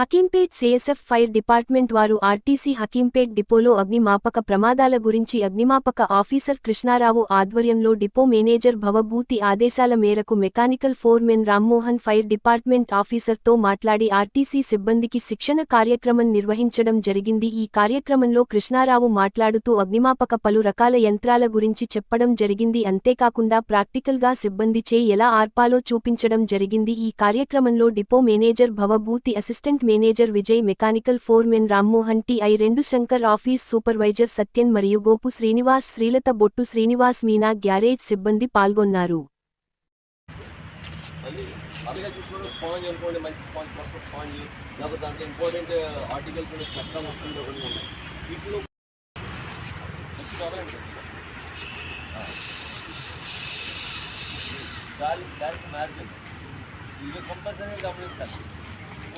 Hakimpet CSF fire department వారు RTC Hakimpet డిపోలో అగ్నిమాపక ప్రమాదాల గురించి అగ్నిమాపక ఆఫీసర్ కృష్ణారావు ఆధ్వర్యంలో డిపో మేనేజర్ భవభూతి ఆదేశాల మేరకు mechanical foreman Rammohan fire department ఆఫీసర్తో మాట్లాడి ఆర్టీసీ సిబ్బందికి శిక్షణ కార్యక్రమం నిర్వహించడం జరిగింది. ఈ కార్యక్రమంలో కృష్ణారావు మాట్లాడుతూ అగ్నిమాపక పలు రకాల యంత్రాల గురించి చెప్పడం జరిగింది. అంతేకాకుండా ప్రాక్టికల్గా సిబ్బందిచే ఎలా ఆర్పాలో చూపించడం జరిగింది. ఈ కార్యక్రమంలో depot manager Bhavabhuti assistant manager Vijay mechanical foreman Rammohan TI రెండు శంకర్ ఆఫీస్ సూపర్వైజర్ సత్యన్ మరియు గోపు శ్రీనివాస్ శ్రీలత బొట్టు శ్రీనివాస్ మీనా గ్యారేజ్ సిబ్బంది పాల్గొన్నారు. చూసుకుంటే స్పాంజ్ అనుకోండి మంచి స్పాంజ్ ఫస్ట్ స్పాంజ్ లేకపోతే దాంట్లో ఇంపార్టెంట్ ఆర్టికల్స్ చట్టం వస్తుంది ఉన్నాయి. వీటిలో ఇది కంపల్సరీ గమనించాలి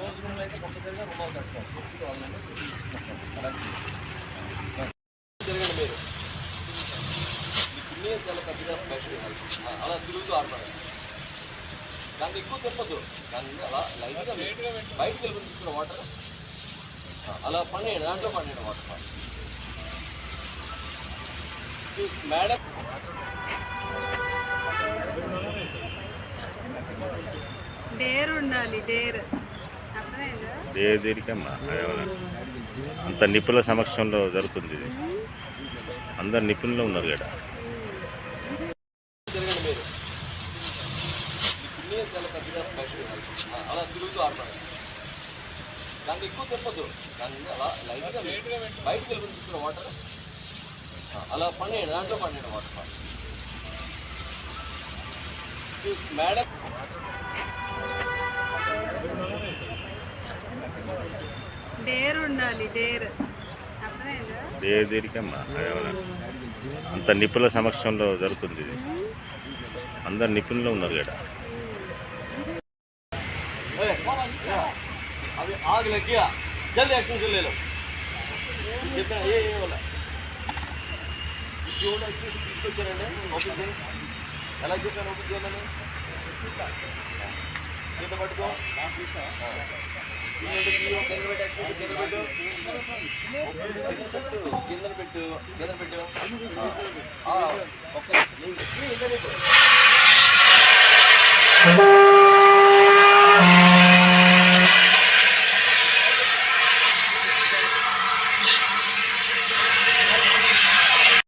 అయితే కంపల్సరీగా రుమాలు కట్టాలి కొద్దిగా వాళ్ళని అలాంటి మీరు పిల్లలు చాలా పెద్దగా స్పెషల్ అలా తిరుగుతూ ఆడతారు దాన్ని ఎక్కువ తిప్పదు దాన్ని అలా లైట్గా బయటకు వెళ్ళి తీసుకున్న వాటర్ అలా పండేయండి దాంట్లో పండేయండి వాటర్ మేడం డేర్ ఉండాలి డేర్. దేనికమ్మా? అంత నిపుణుల సమక్షంలో జరుగుతుంది ఇది. అందరు నిపుణులు ఉన్నారు స్పెషల్ అలా తిరుగుతూ ఆడతారు దాన్ని ఎక్కువ తిప్పదు దాన్ని అలా లైట్గా బయటకు వెళ్ళి తీసుకున్న వాటర్ అలా పండేయండి దాంట్లో పండేయండి వాటర్ మేడం డేర్ ఉండాలి డేర్ అర్థమైందా ఏ దేనికమ్మా అదేమన్నా అంత నిపుణుల సమక్షంలో జరుగుతుంది ఇది అందరు నిపుణులు ఉన్నారు కదా अभी आग लग गया जल्द एक्शन ले लो చెప్పిన ఏ ఏ వల్ల జోన్ యాక్షన్ తీసుకొచ్చారండి ఓపెన్ చేయండి ఎలా చేశాను ఓపెన్ చేయాలని చేత పట్టుకో కింద పెట్టు కింద పెట్టు ఒక్క పెట్టు